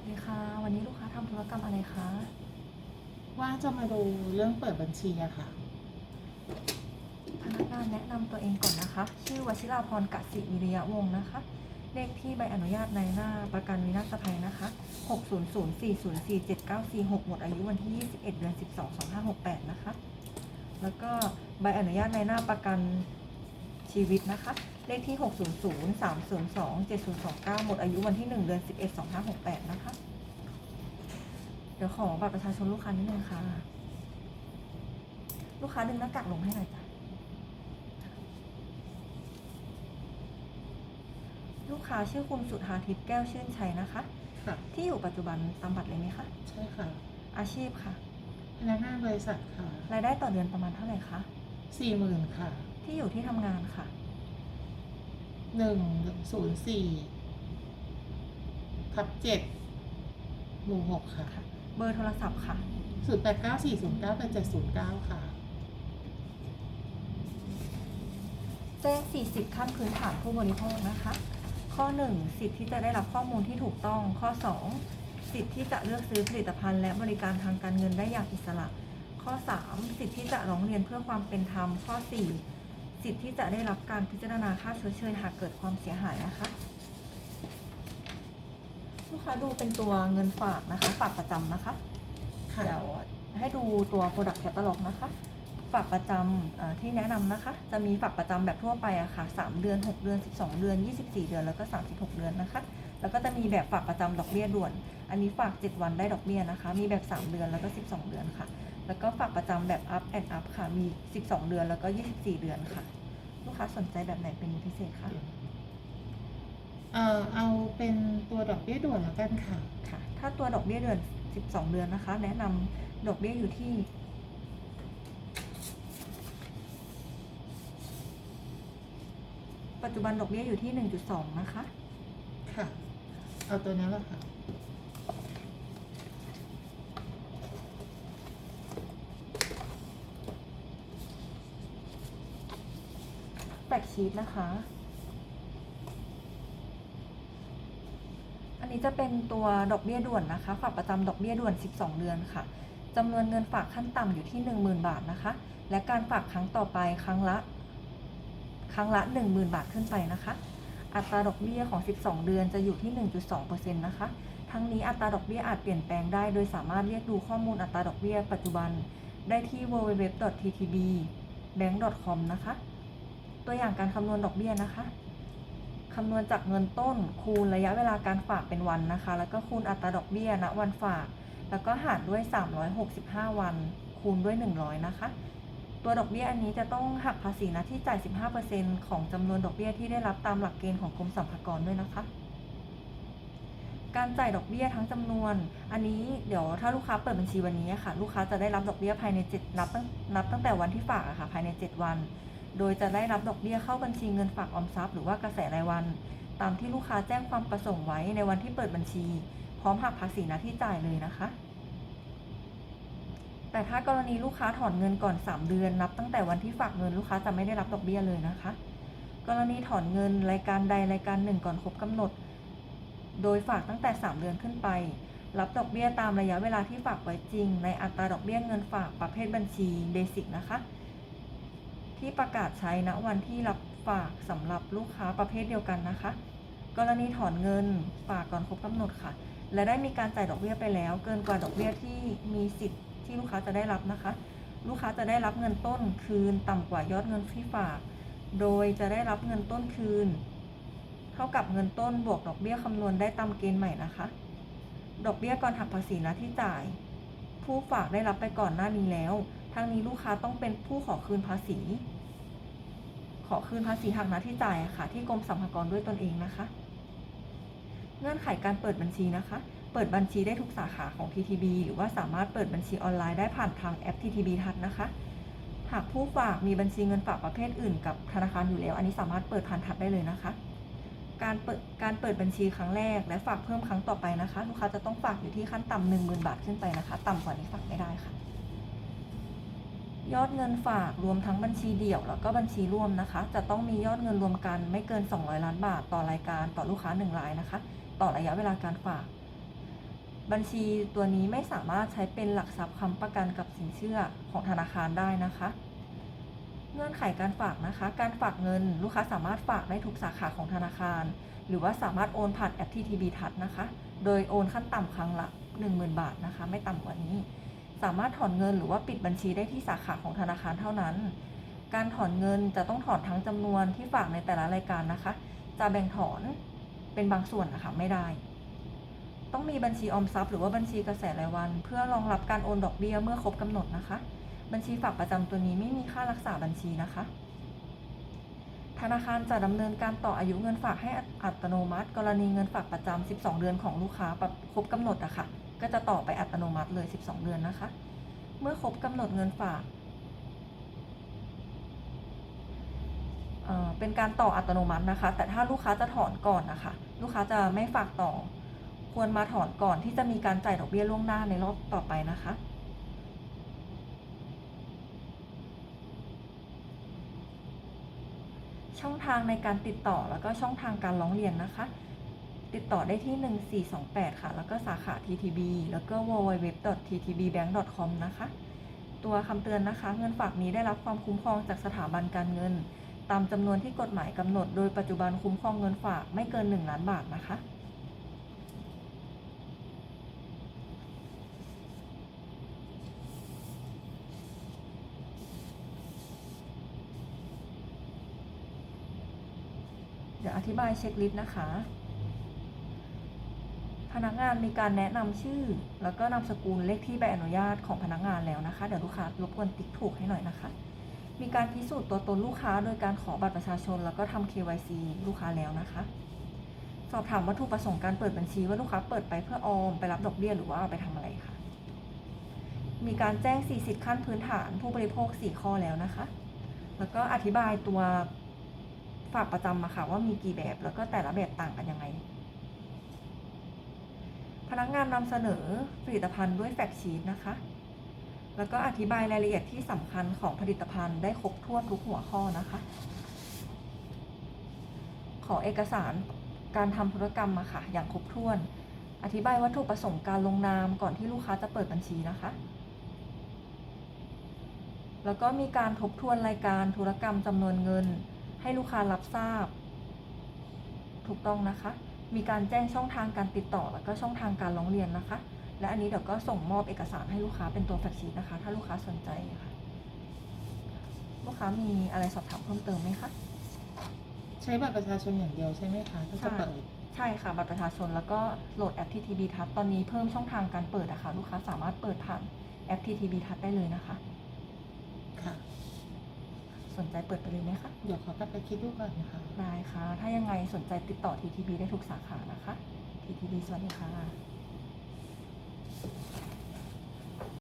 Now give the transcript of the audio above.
วัสดีค่ะ วันนี้ลูกค้าทำธุรกรรมอะไรคะ ว่าจะมาดูเรื่องเปิดบัญชีอะค่ะ พนักงานแนะนำตัวเองก่อนนะคะ ชื่อวชิราพรกสิวิริยะวงศ์นะคะ เลขที่ใบอนุญาตในหน้าประกันวินาศภัยนะคะ 600404794หมดอายุวันที่ 21 เดือน 12 2568 นะคะ แล้วก็ใบอนุญาตในหน้าประกันชีวิตนะคะ เลขที่ 600302729 หมดอายุวันที่ 1 เดือน 11 2568 นะคะ เดี๋ยวขอบัตรประชาชนลูกค้านิดนึงค่ะ ลูกค้าดึงหน้ากากลงให้หน่อยจ้ะ ลูกค้าชื่อคุณสุธาทิพย์แก้วชื่นชัยนะคะ ค่ะ ที่อยู่ปัจจุบันตามบัตรเลยไหมคะ ใช่ค่ะอาชีพค่ะ พนักงานบริษัทค่ะรายได้ต่อเดือนประมาณเท่าไหร่คะ สี่หมื่นค่ะ ที่อยู่ที่ทำงานค่ะ หนึ่งศูนย์สี่ทับเจ็ดหมู่หกค่ะค่ะ เบอร์โทรศัพท์ค่ะ ศูนย์แปดเก้าสี่ศูนย์เก้าแปดเจ็ดศูนย์เก้าค่ะ แจ้ง40ขั้นพื้นฐานผู้บริโภคนะคะ ข้อ1สิทธิที่จะได้รับข้อมูลที่ถูกต้อง ข้อ2สิทธิที่จะเลือกซื้อผลิตภัณฑ์และบริการทางการเงินได้อย่างอิสระ ข้อ3สิทธิที่จะร้องเรียนเพื่อความเป็นธรรม ข้อ4 สิทธิที่จะได้รับการพิจารณาค่าชดเชยหากเกิดความเสียหายนะคะลูกค้าดูเป็นตัวเงินฝากนะคะ ฝากประจำนะคะค่ะเดี๋ยวให้ดูตัว Product Catalog นะคะ ฝากประจำเอ่อที่แนะนำนะคะ จะมีฝากประจำแบบทั่วไปอะค่ะ 3 เดือน 6 เดือน 12 เดือน 24 เดือน แล้วก็ 36 เดือนนะคะ แล้วก็จะมีแบบฝากประจำดอกเบี้ยด่วน อันนี้ฝาก 7 วันได้ดอกเบี้ยนะคะ มีแบบ 3 เดือนแล้วก็ 12 เดือนค่ะ แล้วก็ฝากประจำแบบ up and up ค่ะ มี 12 เดือนแล้วก็ 24 เดือนค่ะ ลูกค้าสนใจแบบไหนเป็นพิเศษคะเอ่อเอาเป็นตัวดอกเบี้ยด่วนแล้วกันค่ะ ค่ะ ถ้าตัวดอกเบี้ยเดือน 12 เดือนนะคะ แนะนำดอกเบี้ยอยู่ที่ปัจจุบันดอกเบี้ยอยู่ที่ 1.2 นะคะ ค่ะ เอาตัวนี้แหละค่ะแฟกชีตนะคะ อันนี้จะเป็นตัวดอกเบี้ยด่วนนะคะ ฝากประจำดอกเบี้ยด่วน 12 เดือนค่ะจำนวนเงินฝากขั้นต่ำอยู่ที่ 10,000 บาทนะคะ และการฝากครั้งต่อไปครั้งละ ครั้งละ 10,000 บาทขึ้นไปนะคะ อัตราดอกเบี้ยของ 12 เดือนจะอยู่ที่ 1.2%นะคะ ทั้งนี้อัตราดอกเบี้ยอาจเปลี่ยนแปลงได้ โดยสามารถเรียกดูข้อมูลอัตราดอกเบี้ยปัจจุบันได้ที่ www.ttb-bank.com นะคะ ตัวอย่างการคำนวณดอกเบี้ยนะคะ คำนวณจากเงินต้น คูณระยะเวลาการฝากเป็นวันนะคะ แล้วก็คูณอัตราดอกเบี้ยณวันฝาก แล้วก็หารด้วย 365 วัน คูณด้วย 100 นะคะ ตัวดอกเบี้ยอันนี้จะต้องหักภาษีนะที่จ่าย 15%ของจำนวนดอกเบี้ยที่ได้รับตามหลักเกณฑ์ของกรมสรรพากรด้วยนะคะ การจ่ายดอกเบี้ยทั้งจำนวน อันนี้เดี๋ยวถ้าลูกค้าเปิดบัญชีวันนี้ค่ะ ลูกค้าจะได้รับดอกเบี้ยภายใน7นับตั้งนับตั้งแต่วันที่ฝากอะค่ะ ภายใน 7 วัน โดยจะได้รับดอกเบี้ยเข้าบัญชีเงินฝากออมทรัพย์หรือว่ากระแสรายวัน ตามที่ลูกค้าแจ้งความประสงค์ไว้ในวันที่เปิดบัญชี พร้อมหักภาษีน้าที่จ่ายเลยนะคะ แต่ถ้ากรณีลูกค้าถอนเงินก่อน 3 เดือนนับตั้งแต่วันที่ฝากเงินลูกค้าจะไม่ได้รับดอกเบี้ยเลยนะคะ กรณีถอนเงินรายการใดรายการหนึ่งก่อนครบกำหนด โดยฝากตั้งแต่ 3 เดือนขึ้นไป รับดอกเบี้ยตามระยะเวลาที่ฝากไว้จริง ในอัตราดอกเบี้ยเงินฝากประเภทบัญชีเบสิกนะคะ ที่ประกาศใช้ณวันที่รับฝากสำหรับลูกค้าประเภทเดียวกันนะคะ กรณีถอนเงินฝากก่อนครบกำหนดค่ะ และได้มีการจ่ายดอกเบี้ยไปแล้ว เกินกว่าดอกเบี้ยที่มีสิทธิ์ ที่ลูกค้าจะได้รับนะคะ ลูกค้าจะได้รับเงินต้นคืนต่ำกว่ายอดเงินที่ฝาก โดยจะได้รับเงินต้นคืน เท่ากับเงินต้นบวกดอกเบี้ยคำนวณได้ตามเกณฑ์ใหม่นะคะ ดอกเบี้ยก่อนหักภาษีนะที่จ่าย ผู้ฝากได้รับไปก่อนหน้านี้แล้ว ทั้งนี้ลูกค้าต้องเป็นผู้ขอคืนภาษี ขอคืนภาษีหักหน้าที่จ่ายค่ะ ที่กรมสรรพากรด้วยตนเองนะคะ เงื่อนไขการเปิดบัญชีนะคะ เปิดบัญชีได้ทุกสาขาของ TTB หรือว่าสามารถเปิดบัญชีออนไลน์ได้ผ่านทางแอป TTB ทัศนะคะ หากผู้ฝากมีบัญชีเงินฝากประเภทอื่นกับธนาคารอยู่แล้ว อันนี้สามารถเปิดผ่านทัศได้เลยนะคะ การเปิดการเปิดบัญชีครั้งแรกและฝากเพิ่มครั้งต่อไปนะคะ ลูกค้าจะต้องฝากอยู่ที่ขั้นต่ำหนึ่งหมื่นบาทขึ้นไปนะคะ ต่ำกว่านี้ฝากไม่ได้ค่ะ ยอดเงินฝากรวมทั้งบัญชีเดี่ยวแล้วก็บัญชีร่วมนะคะ จะต้องมียอดเงินรวมกันไม่เกิน 200 ล้านบาท ต่อรายการต่อลูกค้า1รายนะคะ ต่อระยะเวลาการฝาก บัญชีตัวนี้ไม่สามารถใช้เป็นหลักทรัพย์ค้ำประกันกับสินเชื่อของธนาคารได้นะคะ เงื่อนไขการฝากนะคะ การฝากเงินลูกค้าสามารถฝากได้ทุกสาขาของธนาคาร หรือว่าสามารถโอนผ่านแอป TTB ทัศนะคะ โดยโอนขั้นต่ำครั้งละ 10,000 บาทนะคะ ไม่ต่ำกว่านี้ สามารถถอนเงินหรือว่าปิดบัญชีได้ที่สาขาของธนาคารเท่านั้น การถอนเงินจะต้องถอนทั้งจำนวนที่ฝากในแต่ละรายการนะคะ จะแบ่งถอนเป็นบางส่วนนะคะไม่ได้ ต้องมีบัญชีออมทรัพย์หรือว่าบัญชีกระแสรายวัน เพื่อรองรับการโอนดอกเบี้ยเมื่อครบกำหนดนะคะ บัญชีฝากประจำตัวนี้ไม่มีค่ารักษาบัญชีนะคะ ธนาคารจะดำเนินการต่ออายุเงินฝากให้อัตโนมัติ กรณีเงินฝากประจำ12 เดือนของลูกค้าครบกำหนดอะค่ะ ก็จะต่อไปอัตโนมัติเลย 12 เดือนนะคะ เมื่อครบกำหนดเงินฝากเป็นการต่ออัตโนมัตินะคะ แต่ถ้าลูกค้าจะถอนก่อนนะคะ ลูกค้าจะไม่ฝากต่อ ควรมาถอนก่อนที่จะมีการจ่ายดอกเบี้ยล่วงหน้าในรอบต่อไปนะคะ ช่องทางในการติดต่อแล้วก็ช่องทางการร้องเรียนนะคะ ติดต่อได้ที่ 1428 ค่ะ แล้วก็สาขา TTB แล้วก็ www.ttbbank.com นะคะ ตัวคำเตือนนะคะ เงินฝากนี้ได้รับความคุ้มครองจากสถาบันการเงิน ตามจำนวนที่กฎหมายกำหนด โดยปัจจุบันคุ้มครองเงินฝากไม่เกิน 1 ล้านบาทนะคะ เดี๋ยวอธิบายเช็คลิสต์นะคะ พนักงานมีการแนะนำชื่อ แล้วก็นามสกุลเลขที่ใบอนุญาตของพนักงานแล้วนะคะ เดี๋ยวลูกค้ารบกวนติ๊กถูกให้หน่อยนะคะ มีการพิสูจน์ตัวตนลูกค้าโดยการขอบัตรประชาชน แล้วก็ทำ KYC ลูกค้าแล้วนะคะ สอบถามวัตถุประสงค์การเปิดบัญชีว่าลูกค้าเปิดไปเพื่อออมไปรับดอกเบี้ยหรือว่าเอาไปทำอะไรค่ะ มีการแจ้ง4สิทธิ์ขั้นพื้นฐานผู้บริโภค 4 ข้อแล้วนะคะ แล้วก็อธิบายตัว ฝากประจำมาค่ะ ว่ามีกี่แบบแล้วก็แต่ละแบบต่างกันยังไง พนักงานนำเสนอผลิตภัณฑ์ด้วยแฟกชีตนะคะ แล้วก็อธิบายรายละเอียดที่สำคัญของผลิตภัณฑ์ได้ครบถ้วนทุกหัวข้อนะคะ ขอเอกสารการทำธุรกรรมมาค่ะ อย่างครบถ้วน อธิบายวัตถุประสงค์การลงนามก่อนที่ลูกค้าจะเปิดบัญชีนะคะแล้วก็มีการทบทวนรายการธุรกรรมจำนวนเงิน ให้ลูกค้ารับทราบ ถูกต้องนะคะ มีการแจ้งช่องทางการติดต่อแล้วก็ช่องทางการร้องเรียนนะคะ และอันนี้เดี๋ยวก็ส่งมอบเอกสารให้ลูกค้าเป็นตัวแฟกชีตนะคะ ถ้าลูกค้าสนใจค่ะ ลูกค้ามีอะไรสอบถามเพิ่มเติมไหมคะ ใช้บัตรประชาชนอย่างเดียวใช่ไหมคะถ้าจะเปิดใช่ค่ะบัตรประชาชนแล้วก็โหลดแอป TTB ทัศตอนนี้เพิ่มช่องทางการเปิดอะค่ะลูกค้าสามารถเปิดผ่านแอป TTB ทัศได้เลยนะคะ ค่ะ สนใจเปิดไปเลยไหมคะเดี๋ยวขอกลับไปคิดดูก่อนนะคะ ได้ค่ะ ถ้ายังไงสนใจติดต่อ TTB ได้ทุกสาขานะคะ TTB สวัสดีค่ะ